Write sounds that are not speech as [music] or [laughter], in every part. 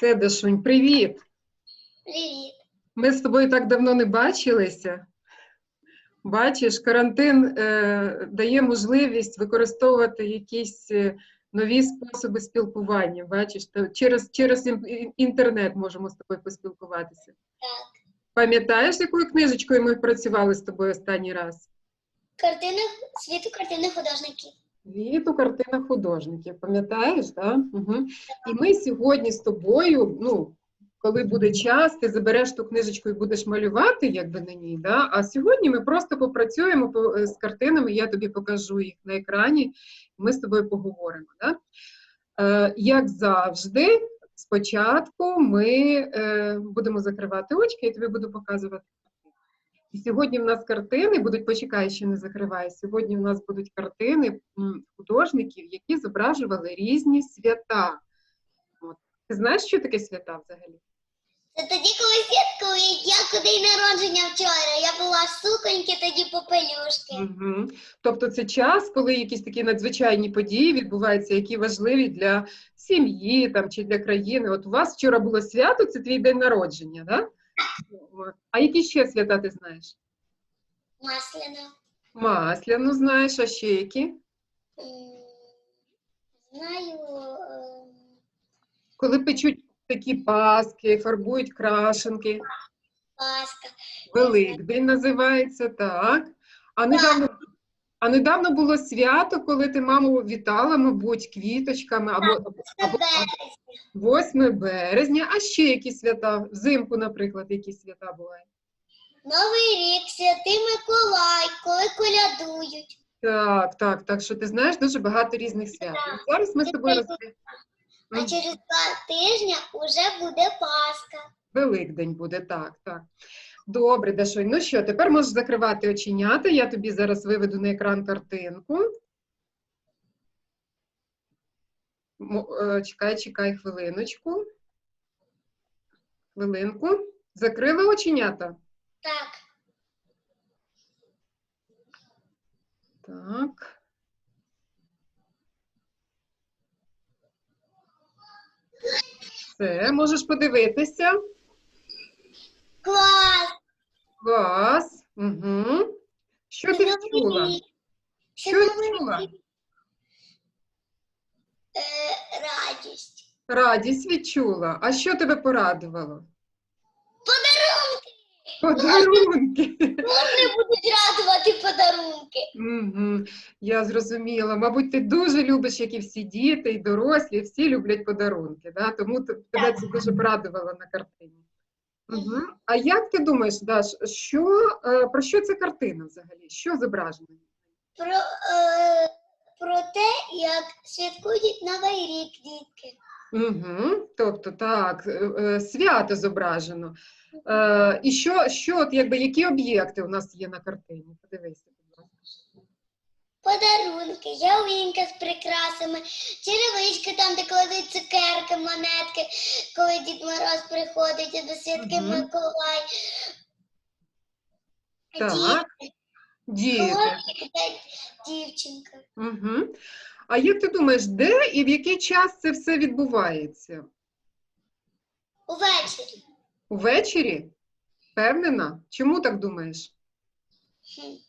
Це Дашунь, привіт! Привіт. Ми з тобою так давно не бачилися. Бачиш, карантин е, дає можливість використовувати якісь е, нові способи спілкування. Бачиш, то через, через ін- ін- інтернет можемо з тобою поспілкуватися. Так. Пам'ятаєш, якою книжечкою ми працювали з тобою останній раз? Картина світу картини художників. Світу картина художників, пам'ятаєш, так? Угу. І ми сьогодні з тобою, ну, коли буде час, ти забереш ту книжечку і будеш малювати, якби на ній. Да? А сьогодні ми просто попрацюємо е, з картинами, я тобі покажу їх на екрані, ми з тобою поговоримо. Да? Е, як завжди, спочатку ми е, будемо закривати очки, я тобі буду показувати. І сьогодні в нас картини будуть, почекай, ще не закривай. Сьогодні в нас будуть картини художників, які зображували різні свята. От. Ти знаєш, що таке свята взагалі? Це тоді, коли як я день народження вчора. Я була в суконьки, тоді попелюшки. Угу. Тобто це час, коли якісь такі надзвичайні події відбуваються, які важливі для сім'ї там, чи для країни. От у вас вчора було свято, це твій день народження, да? А які ще свята ти знаєш? Масляна. Масляну знаєш, а ще які? Знаю. ем, Коли печуть такі паски, фарбують крашенки. Пасха. Великдень називається, так. А недавно, а недавно було свято, коли ти маму вітала, мабуть, квіточками або, або, або 8 березня. А ще які свята? Взимку, наприклад, які свята бувають? Новий рік, святий Миколай, коли колядують. Так, так, так, що ти знаєш дуже багато різних свят. І зараз ми з тобою розповімо. А через два тижні вже буде Пасха. Великдень буде, так, так. Добре, Дашонь. Ну що, тепер можеш закривати оченята. Я тобі зараз виведу на екран картинку. Е, Чекай, чекай хвилиночку. Хвилинку. Закрили оченята? Так. Так. Все, можеш подивитися. Клас! Клас. Угу. Що ти чула? Що чула? Е, радість. Радість відчула. А що тебе порадувало? Подарунки! Подарунки. Вони будуть радувати подарунки. Угу. Я зрозуміла. Мабуть, ти дуже любиш, як і всі діти, і дорослі, всі люблять подарунки. Да? Тому тебе це дуже порадувало на картині. Угу. А як ти думаєш, Даш, що, е, про що ця картина взагалі? Що зображено? Про, е, про те, як святкують Новий рік дітки. Угу. Тобто, так, е, е, свято зображено. Е, і що, що от, якби, які об'єкти у нас є на картині? Подивися. Подарунки, ялинка з прикрасами, черевички там, де кладуть цукерки, монетки, коли Дід Мороз приходить і до святки Мгм. Миколай. Так. Діти. Хлопчик та дівчинка. Угу. А як ти думаєш, де і в який час це все відбувається? Увечері. Увечері? Впевнена? Чому так думаєш? Хм.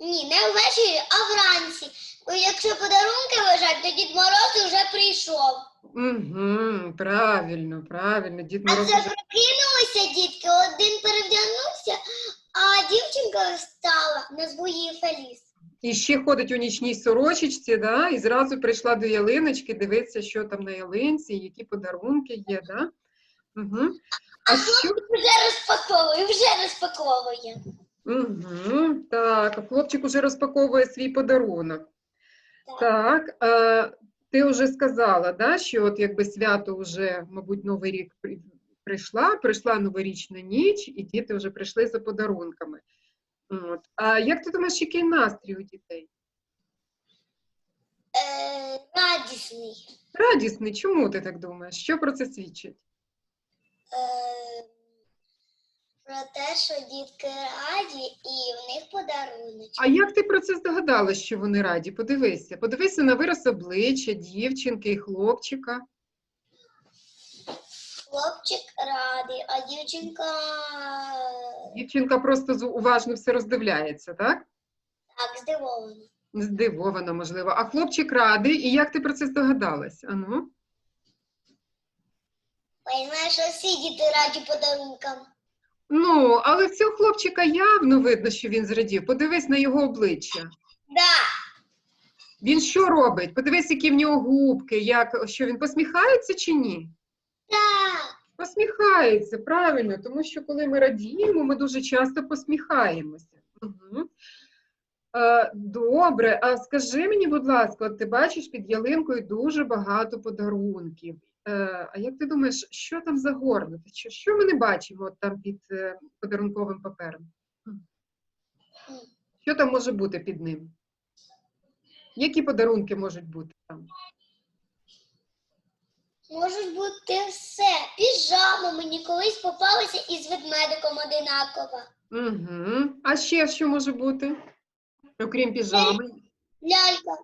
Ні, не ввечері, а вранці. Бо якщо подарунки лежать, то Дід Мороз вже прийшов. Угу, правильно, правильно. Дід А Мороз це прокинулися дітки, один перевдягнувся, а дівчинка встала, назву її Феліс. І ще ходить у нічній сорочечці, да? і зразу прийшла до ялиночки, дивиться, що там на ялинці, які подарунки є. Да? Угу. А що? Вже розпаковує, вже розпаковує. Угу, так, хлопчик уже розпаковує свій подарунок. Так, е, ти вже сказала, да, що от якби свято вже, мабуть, Новий рік при- прийшла, прийшла новорічна ніч, і діти вже прийшли за подарунками. От. А як ти думаєш, який настрій у дітей? Е, радісний. Радісний, чому ти так думаєш? Що про це свідчить? Е, про те, що дітки раді і в них подарунок. А як ти про це здогадалась, що вони раді? Подивися, подивися на вираз обличчя дівчинки і хлопчика. Хлопчик радий, а дівчинка Дівчинка просто уважно все роздивляється, так? так здивована. Здивована, можливо. А хлопчик радий, і як ти про це здогадалась? Ану? Знаю, що всі діти раді подарункам. Ну, але в цього хлопчика явно видно, що він зрадів. Подивись на його обличчя. Да, Він що робить? Подивись, які в нього губки, як, що він посміхається чи ні? так. Посміхається, правильно, тому що коли ми радіємо, ми дуже часто посміхаємося. Угу. Е, добре, а скажи мені, будь ласка, от ти бачиш під ялинкою дуже багато подарунків. Е, а як ти думаєш, що там загорнуто? Що, що ми не бачимо там під е, подарунковим папером? Що там може бути під ним? Які подарунки можуть бути там? Можуть бути все. Піжама мені колись попалася із ведмедиком одинакова. Угу. А ще що може бути? Окрім піжами? Лялька,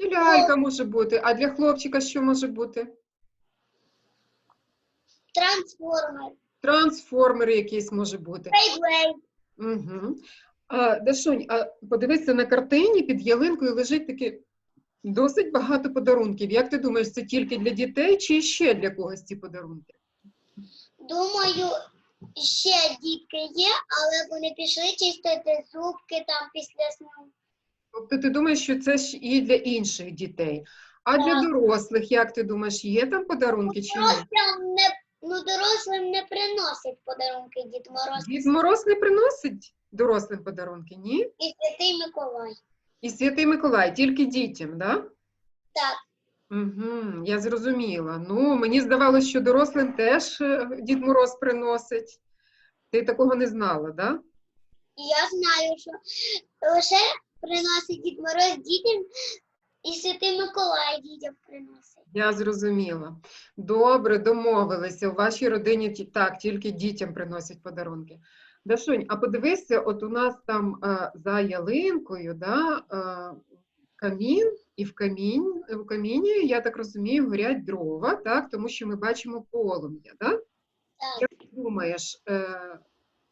І лялька може бути. А для хлопчика що може бути? Трансформер, Трансформер якийсь може бути. бейблейд. Угу. А, Дашунь, а подивися на картині під ялинкою лежить таке досить багато подарунків. Як ти думаєш, це тільки для дітей чи ще для когось ці подарунки? Думаю, ще дітки є, але вони пішли чистити зубки там після сну. Тобто ти думаєш, що це ж і для інших дітей. А для Так. дорослих, як ти думаєш, є там подарунки чи ні? Дорослим не, ну, дорослим не приносять подарунки Дід Мороз Дід Мороз не приносить дорослим подарунки, ні? і Святий Миколай. І Святий Миколай, тільки дітям, да? Так, Угу, я зрозуміла. Ну, мені здавалося, що дорослим теж е, Дід Мороз приносить. Ти такого не знала, да? я знаю, що лише приносить Дід Мороз дітям, і Святий Миколай дітям приносить. Я зрозуміла. Добре, домовилися. У вашій родині ті- так, тільки дітям приносять подарунки. Дашунь, а подивися, от у нас там е, за ялинкою, да, е, камін, і в камін, в каміні, я так розумію, горять дрова, так, тому що ми бачимо полум'я, да? Так. Як ти думаєш, е,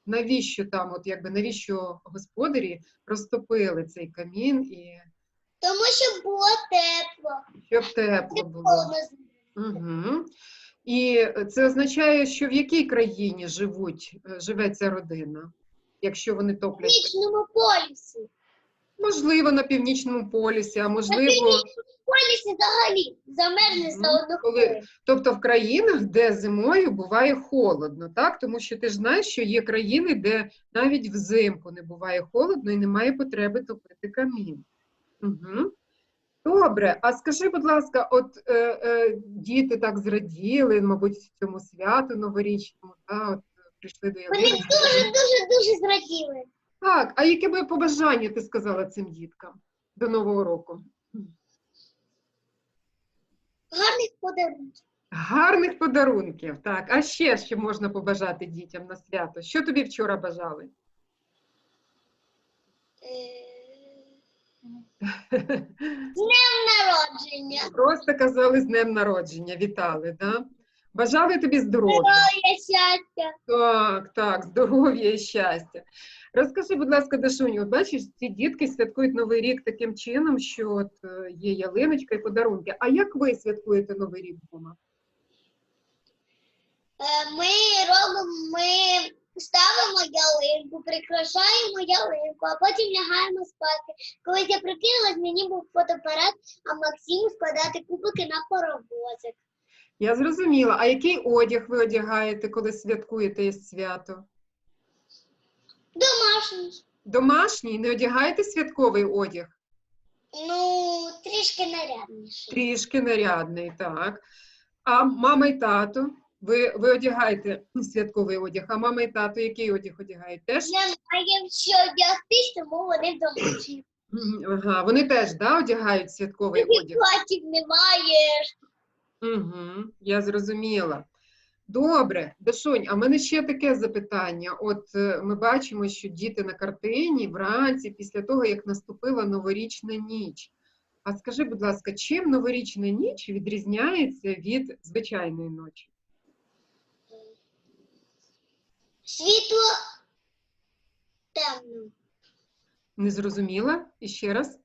навіщо там, от якби навіщо господарі розтопили цей камін і Тому що було тепло, щоб тепло було? Угу. І це означає, що в якій країні живуть, е, живе ця родина, якщо вони В топлять? Північному полюсі. Можливо, на північному полюсі, а На можливо, північному полюсі взагалі замерзне за одну Коли- хвилину. тобто в країнах, де зимою буває холодно, так? Тому що ти ж знаєш, що є країни, де навіть взимку не буває холодно і немає потреби топити камін. Угу. Добре, а скажи, будь ласка, от е, е, діти так зраділи, мабуть, цьому святу новорічному, та, от, прийшли до Вони ялинки. дуже, дуже, дуже зраділи. Так, а яке би побажання ти сказала цим діткам до Нового року? Гарних подарунків. Гарних подарунків, так. А ще що можна побажати дітям на свято? Що тобі вчора бажали? Е, Днем народження. Просто казали з днем народження, вітали, да? Бажали тобі здоров'я. Здоров'я, щастя. Так, так, здоров'я і щастя. Розкажи, будь ласка, Дашуню, от бачиш, ці дітки святкують Новий рік таким чином, що от е, є ялиночка і подарунки. А як ви святкуєте Новий рік вдома? Е, Ми робимо, ми ставимо ялинку, прикрашаємо ялинку, а потім лягаємо спати. Коли я прокинулась, мені був фотоапарат, а Максиму складати кубики на паровозик. Я зрозуміла. А який одяг ви одягаєте, коли святкуєте свято? Домашній. Домашній? Не одягаєте святковий одяг? Ну, трішки нарядніший. Трішки нарядний, так. А мама і тато? Ви, ви одягаєте святковий одяг, а мама і тато який одяг одягають? Теж? Немає що одягтись, тому вони домашні. Ага, вони теж да, одягають святковий одяг. Платів немає. Угу, я зрозуміла. Добре, Дашунь, а в мене ще таке запитання. От е, ми бачимо, що діти на картині вранці, після того, як наступила новорічна ніч. А скажи, будь ласка, чим новорічна ніч відрізняється від звичайної ночі? Світло темно. Не зрозуміла? І ще раз.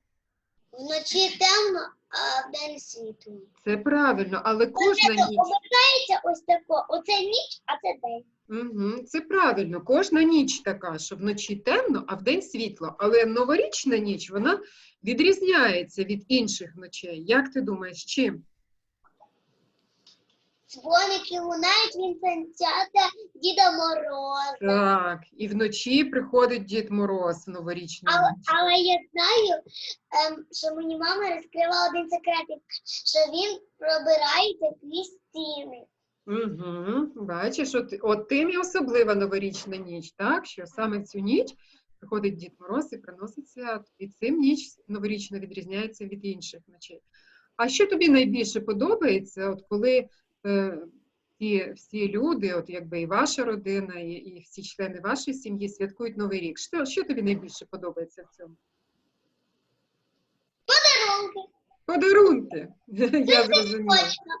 Вночі темно, а вдень світло. Це правильно, але кожна ніч. Обертається ось тако. Оце ніч, а це день. Угу, це правильно. Кожна ніч така, що вночі темно, а вдень світло. Але новорічна ніч вона відрізняється від інших ночей. Як ти думаєш, чим? Дзвоники лунають, він танцята Діда Мороза. Так, і вночі приходить Дід Мороз в новорічну Але, ніч. але я знаю, ем, що мені мама розкрила один секретик, що він пробирається крізь стіни. Угу, бачиш, от, от тим і особлива новорічна ніч, так? Що саме в цю ніч приходить Дід Мороз і приносить свято. І цим ніч новорічна відрізняється від інших ночей. А що тобі найбільше подобається, от коли ті всі люди, от якби і ваша родина, і, і всі члени вашої сім'ї святкують Новий рік? Що, що тобі найбільше подобається в цьому? Подарунки. Подарунки. Я зрозуміла. Точно.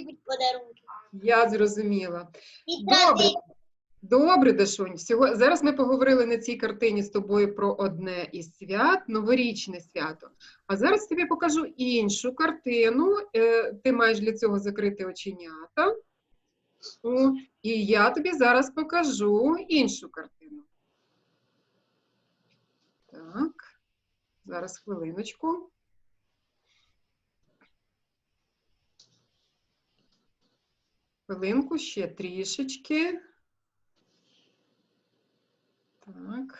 Любить подарунки? Я зрозуміла. І Добре. Добре, Дашунь. Всього зараз ми поговорили на цій картині з тобою про одне із свят, новорічне свято. А зараз тобі покажу іншу картину. Е, Ти маєш для цього закрити оченята. О, І я тобі зараз покажу іншу картину. Так, зараз хвилиночку. Хвилинку ще трішечки. Так,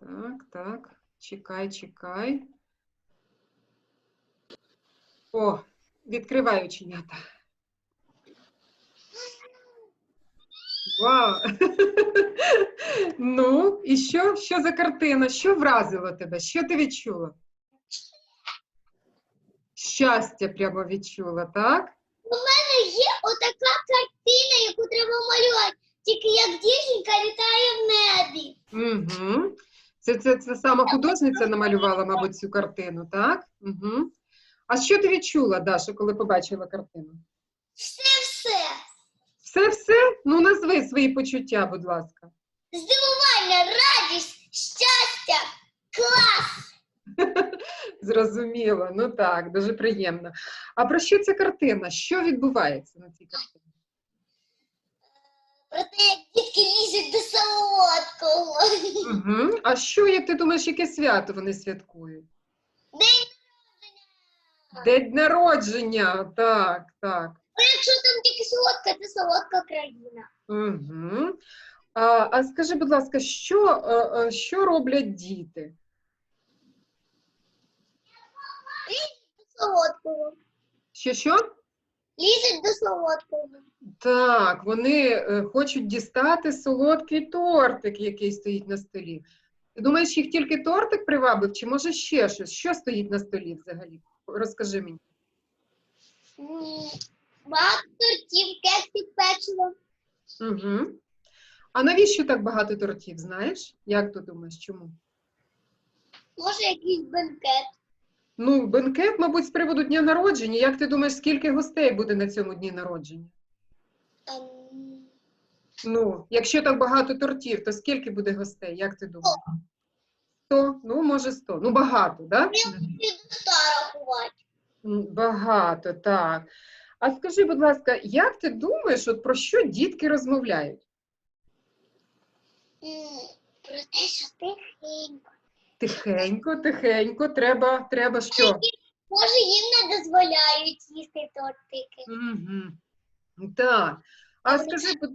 так, так. Чекай, чекай. О, відкривай оченята. Вау! [laughs] Ну, і що? Що за картина? Що вразило тебе? Що ти відчула? Щастя прямо відчула, так? У мене є отака картина, яку треба малювати. Тільки як дівчинка літає в небі. Угу. Це, це, це сама художниця намалювала, мабуть, цю картину, так? Угу. А що ти відчула, Даша, коли побачила картину? Все-все. Все-все? Ну, назви свої почуття, будь ласка. Здивування, радість, щастя, клас. [laughs] Зрозуміло, ну так, дуже приємно. А про що ця картина? Що відбувається на цій картині? Про те, як дітки лізуть до солодкого. Угу. А що, як ти думаєш, яке свято вони святкують? День народження. День народження, так, так. Ну, якщо там тільки солодка, це солодка країна. Угу. А, а скажи, будь ласка, що, е, е, що роблять діти? До солодкого. Що що? Лізуть до солодкого. Так, вони е, хочуть дістати солодкий тортик, який стоїть на столі. Ти думаєш, їх тільки тортик привабив, чи може ще щось? Що стоїть на столі взагалі? Розкажи мені. М, Багато тортів, кексів, печиво. Угу. А навіщо так багато тортів, знаєш? Як ти думаєш, чому? Може, якийсь бенкет. Ну, бенкет, мабуть, з приводу дня народження. Як ти думаєш, скільки гостей буде на цьому дні народження? Ем, Ну, якщо так багато тортів, то скільки буде гостей? Як ти думаєш? Сто? Ну, може, сто. Ну, багато, так? Да? До ста рахувати. М, Багато, так. А скажи, будь ласка, як ти думаєш, от про що дітки розмовляють? М, Про те, що тихенько. Тихенько, тихенько, треба, треба що? Може, їм не дозволяють їсти тортики. Угу. Так. А скажи, будь,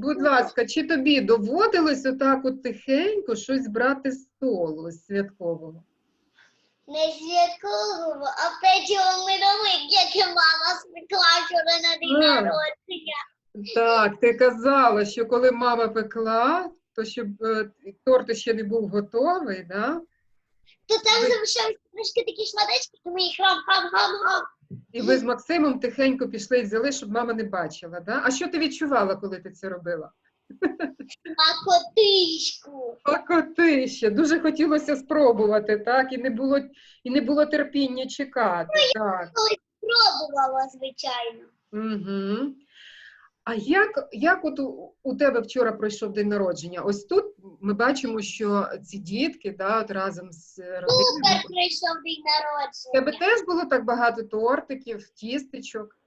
будь ласка, чи тобі доводилось отак от тихенько щось брати з столу святкового? Не святкового, а печиво медовик, яке мама спекла вчора на день народження. Так, ти казала, що коли мама пекла, то щоб е, торт ще не був готовий, да? То там Ви- залишилися трошки такі шматочки, то ми їх хам-хам-хам-хам. І ви з Максимом тихенько пішли і взяли, щоб мама не бачила. Да? А що ти відчувала, коли ти це робила? А котичку. Пакоти ще. Дуже хотілося спробувати, так? І не було, і не було терпіння чекати. Так. Пробувала, звичайно. Угу. А як, як от у, у тебе вчора пройшов день народження? Ось тут ми бачимо, що ці дітки да, от разом з родиною. Супер прийшов день У тебе теж було так багато тортиків, тістечок?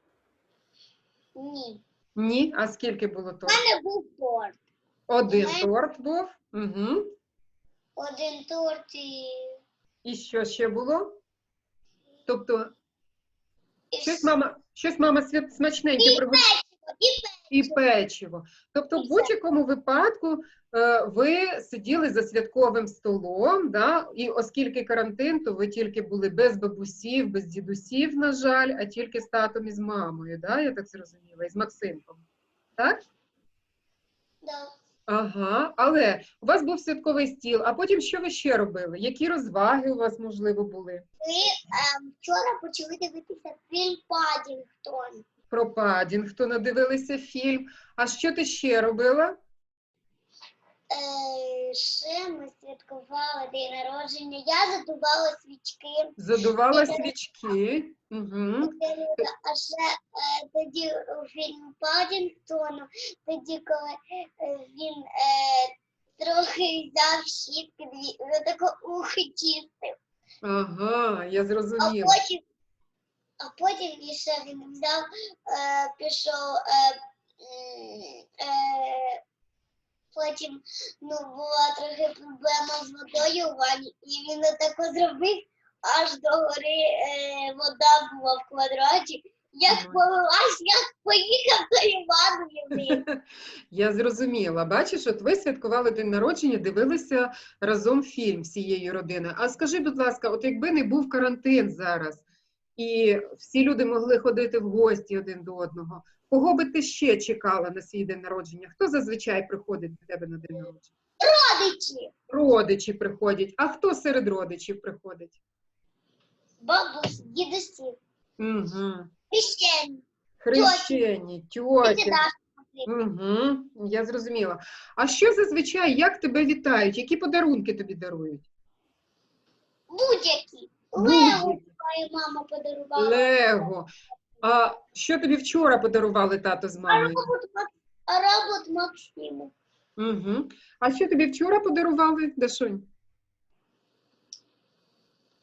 Ні. Ні? А скільки було У тортів? мене був торт. Один мене- торт був. Угу. Один торт і, І що ще було? Тобто, і щось мама, щось мама свят- смачненьке приготувала. І І печиво. Тобто, в будь-якому випадку е, ви сиділи за святковим столом, да? і оскільки карантин, то ви тільки були без бабусів, без дідусів, на жаль, а тільки з татом і з мамою, да? я так зрозуміла, і з Максимком. Так? Да. Ага, але у вас був святковий стіл, а потім що ви ще робили? Які розваги у вас, можливо, були? Ми ем, вчора почали дивитися фільм Падінгтон. Про Падінгтона дивилися фільм. А що ти ще робила? Е, ще ми святкували день народження. Я задувала свічки. Задувала свічки. Угу. А ще е, тоді у фільмі Падінгтону, тоді, коли е, він е, трохи взяв щітки, дві- отако ухи чистив. Ага, я А зрозуміла. потім, а потім ще він взяв, е, пішов. Е, е, потім ну, була трохи проблема з водою у ванні, і він отако зробив, аж до гори е, вода була в квадраті. Як полилась, як поїхав тою ванною. він. [laughs] Я зрозуміла. Бачиш, от ви святкували день народження, дивилися разом фільм всією родиною. А скажи, будь ласка, от якби не був карантин зараз, і всі люди могли ходити в гості один до одного, кого би ти ще чекала на свій день народження? Хто зазвичай приходить до тебе на день народження? Родичі, Родичі приходять. А хто серед родичів приходить? бабусі, дідусі, Угу. хрещені, Хрещені, тьоті. Угу, я зрозуміла. А що зазвичай, як тебе вітають? Які подарунки тобі дарують? Будь-які. Будь-які. Моя мама подарувала. Лего. А що тобі вчора подарували тато з мамою? робот, Мак- робот Максиму. Угу. А що тобі вчора подарували, Дашунь?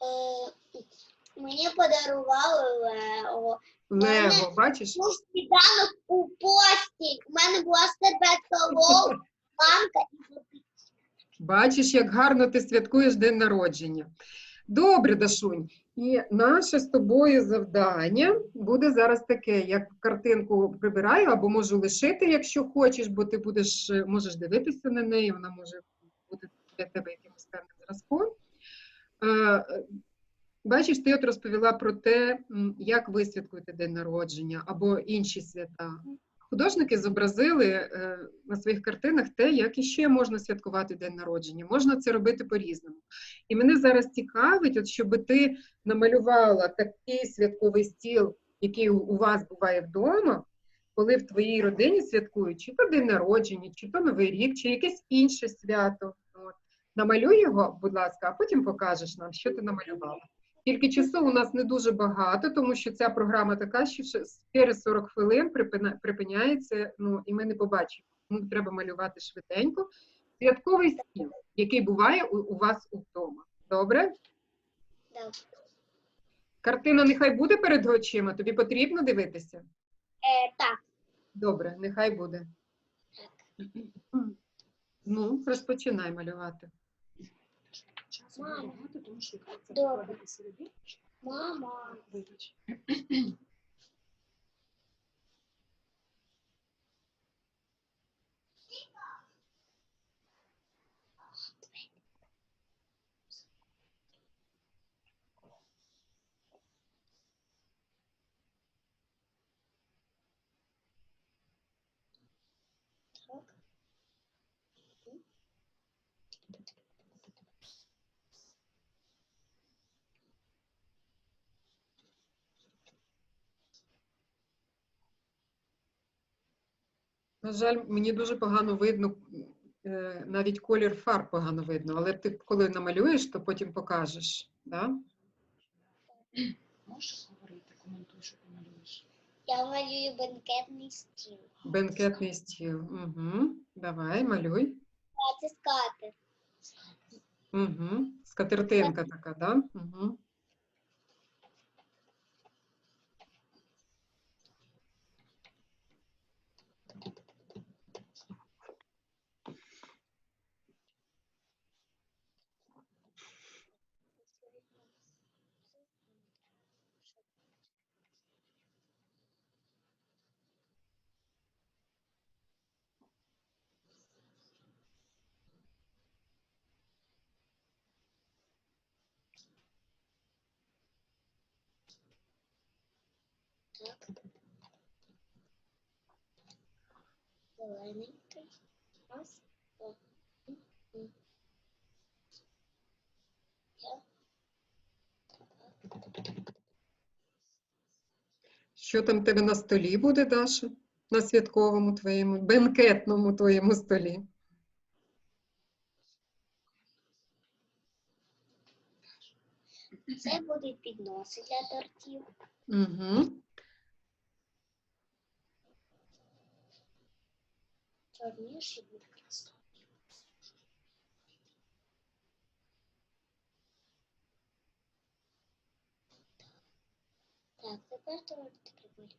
Е, мені подарували Лего. Лего, бачиш? Ну, сніданок у постіль. У мене була серветка лов, мамка [laughs] і. Бачиш, як гарно ти святкуєш день народження. Добре, Дашунь. І наше з тобою завдання буде зараз таке: я картинку прибираю або можу лишити, якщо хочеш, бо ти будеш е, можеш дивитися на неї, вона може бути для тебе якимось певним зразком. Е, Бачиш, ти от розповіла про те, як ви святкуєте день народження або інші свята. Художники зобразили е, на своїх картинах те, як іще можна святкувати день народження. Можна це робити по-різному. І мене зараз цікавить, от щоб ти намалювала такий святковий стіл, який у- вас буває вдома, коли в твоїй родині святкують чи то день народження, чи то Новий рік, чи якесь інше свято. От. Намалюй його, будь ласка, а потім покажеш нам, що ти намалювала. Тільки часу у нас не дуже багато, тому що ця програма така, що через 40 хвилин припиняється, ну і ми не побачимо. Тому треба малювати швиденько. Святковий стіл, який буває у, у вас вдома. Добре? Да. Картина нехай буде перед очима, тобі потрібно дивитися? Е, так, Добре, нехай буде. Ну, розпочинай малювати. Мама. багато, тому що Добре. середину. мама. Вибач. [clears throat] [clears throat] На жаль, мені дуже погано видно, е, навіть колір фарб погано видно, але ти коли намалюєш, то потім покажеш. Да? Можеш говорити, коментуй, що ти малюєш. Я малюю бенкетний стіл. Бенкетний стіл. Угу. Давай, малюй. А це скатер. Угу. Скатертинка така, да? Угу. Зелененький. Раз, два. Що там тебе на столі буде, Даша? На святковому твоєму, бенкетному твоєму столі? Це будуть підноси для тортів. Угу. Чорніші буде красиво. Так, тепер тортик малюю.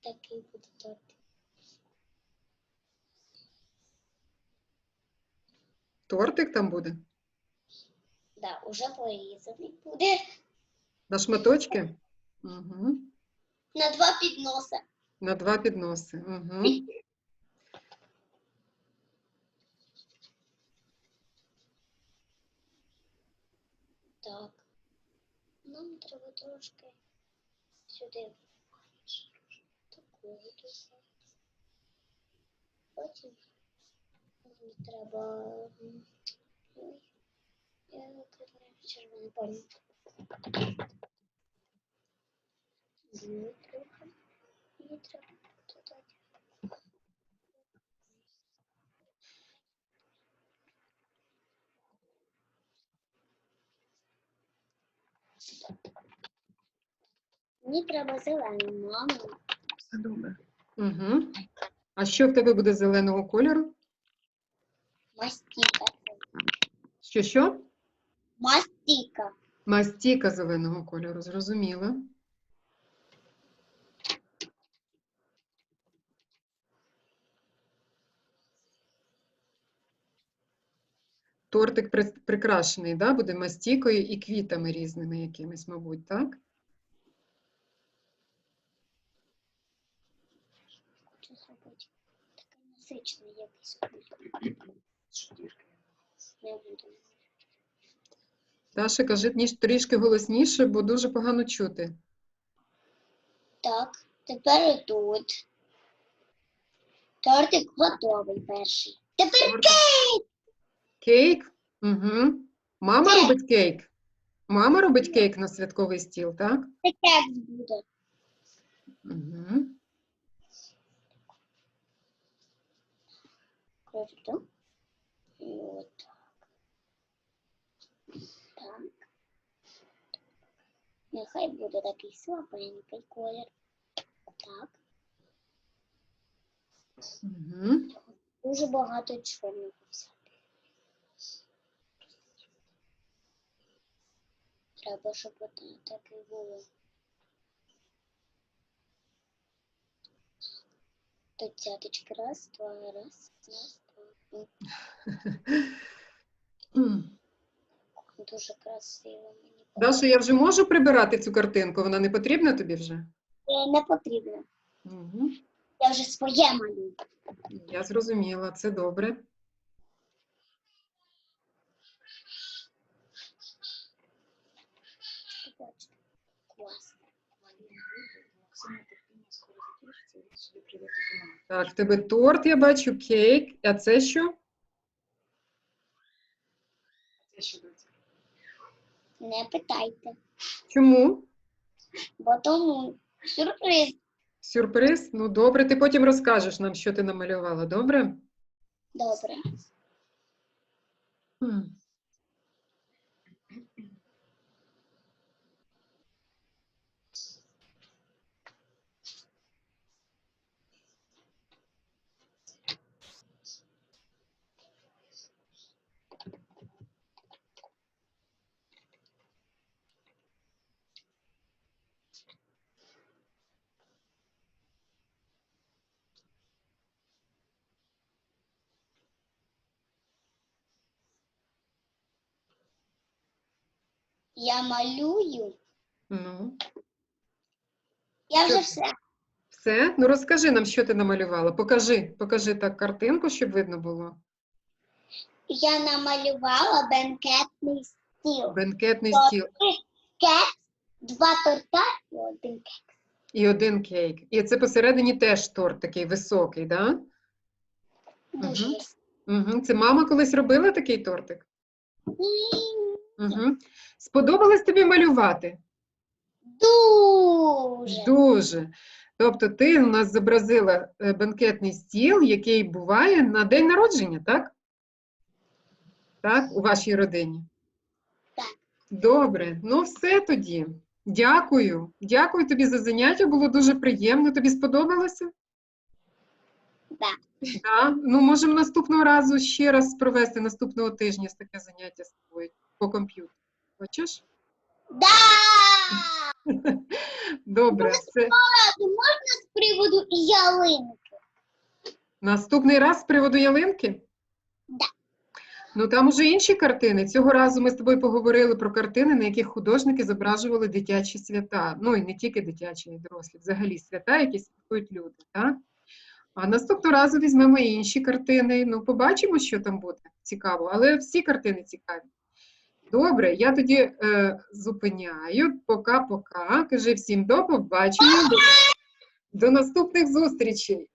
Такий буде тортик. Тортик там буде? Да, уже порізаний буде. На шматочки? Угу. На два підноса. На два підноси. Угу. Так. Нам треба трошки сюди такого додати. Потім нам треба. ой, Я червоний понял. Трохи. Треба додати. Мені треба зелену маму. Все добре. Угу. А що в тебе буде зеленого кольору? Мастіка. Що що? Мастіка. Мастіка зеленого кольору, зрозуміла. Тортик прикрашений, да? буде мастікою і квітами різними якимись, мабуть, так? Хочу зробити таке насичне якийсь Не буду. Даша, кажи ніж трішки голосніше, бо дуже погано чути. Так, тепер тут. Тортик готовий перший. Тепер Тортик. Кейк? Угу. Мама Ні. робить кейк? Мама робить кейк на святковий стіл, так? це кекс буде. Угу. Кладу. І отак. Так. Нехай буде такий слабенький колір. Так. Угу. Дуже багато чорного взяти. Треба, щоб от таке було. Тут цяточки раз, два, раз, раз, Дуже красиво мені. Даша, я вже можу прибирати цю картинку? Вона не потрібна тобі вже? Е, Не потрібно. Угу. Я вже своє малюю. Я зрозуміла, це добре. Класно закінчиться, і сюди прийде тільки мама. Так, в тебе торт, я бачу, кейк. А це що? Це що доця? Не питайте. Чому? Бо тому сюрприз. Сюрприз? Ну, добре, ти потім розкажеш нам, що ти намалювала, добре? Добре. Хм. Я малюю. Ну, Я вже все. все? Ну, розкажи нам, що ти намалювала. Покажи, покажи так картинку, щоб видно було. Я намалювала бенкетний стіл. Бенкетний Так. стіл Кекс, два торта і один кекс. і один кейк. І це посередині теж торт такий високий, да? Дуже. Мгм. Угу. Це мама колись робила такий тортик? М, Угу. Сподобалось тобі малювати? Дуже. Дуже. Тобто ти у нас зобразила е, бенкетний стіл, який буває на день народження, так? Так, у вашій родині? Так. Добре, ну все тоді. Дякую. Дякую тобі за заняття, було дуже приємно. Тобі сподобалося? Так. Так. Ну, можемо наступного разу ще раз провести наступного тижня таке заняття з тобою по комп'ютеру. Хочеш? Да! [laughs] Добре, все. Можна з приводу ялинки? Наступний раз з приводу ялинки? Да. Ну там уже інші картини. Цього разу ми з тобою поговорили про картини, на яких художники зображували дитячі свята. Ну і не тільки дитячі, і дорослі, взагалі свята, які святкують люди. Так? А наступного разу візьмемо інші картини. Ну, побачимо, що там буде цікаво, але всі картини цікаві. Добре, я тоді е, зупиняю. Пока-пока. Кажи всім до побачення. До, до наступних зустрічей.